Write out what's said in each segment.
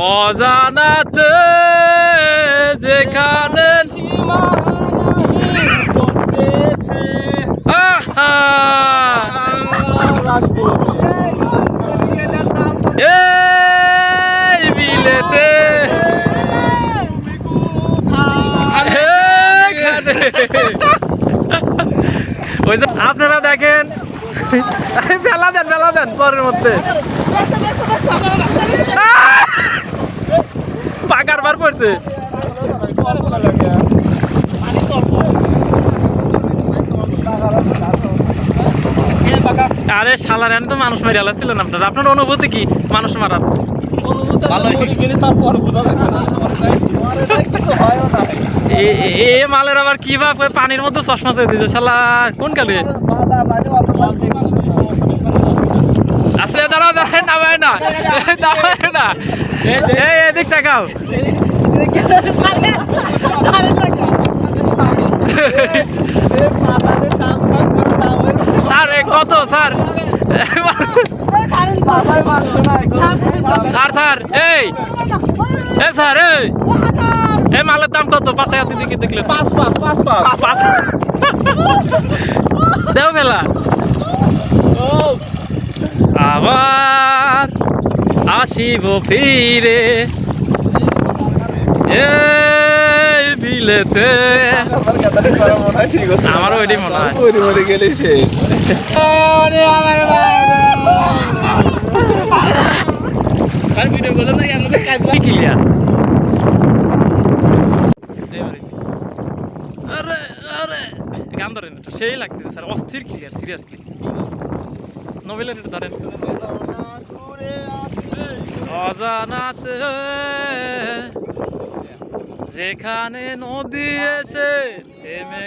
অজানাতে যেখানে ওই আপনারা দেখেন। ফেলা দেন ফেলা দেন পরের মধ্যে! পাকার বার পড়ছে আরে তো মানুষ মারি আলাচ্ছিলেন আপনার। আপনার অনুভূতি কি? মানুষ মারার। এ- মালের আবার কি ভাব পানির মধ্যে চশমা চেয়ে দিয়েছে শালা। কোন কালে? না নামায় না এই এদিক তাকাও স্যার এ কত স্যার স্যার স্যার এই এ স্যার এই এই মালের দাম কত পাঁচ হাজার দিকে দেখলেন পাঁচ। দেও মেলা। আবার আসিব ফিরে। বিলেতে। আমারও ওইটাই মনে হয়। ধরেন একটু, সেই লাগতেছে স্যার অস্থির ক্লিয়ার সিরিয়াসলি নোবেলের ধরেন। অজানাতে যেখানে নদী এসে থেমে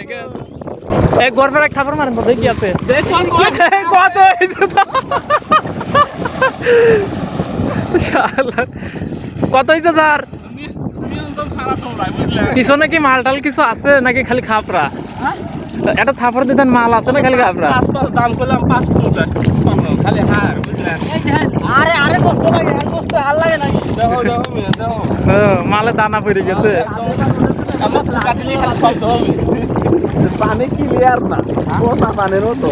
এক গর্বের এক থাপড় মারেন কি আছে? কত। কত হয়েছে স্যার? পিছনে কি মাল টাল কিছু আছে নাকি খালি খাপড়া? এটা থাপড় দিতেন মাল আছে না খালি খাপড়া? দাম করলাম পাঁচ মালে দানা পড়ে গেছে। পানি কি ক্লিয়ার না? পানের পানির মতো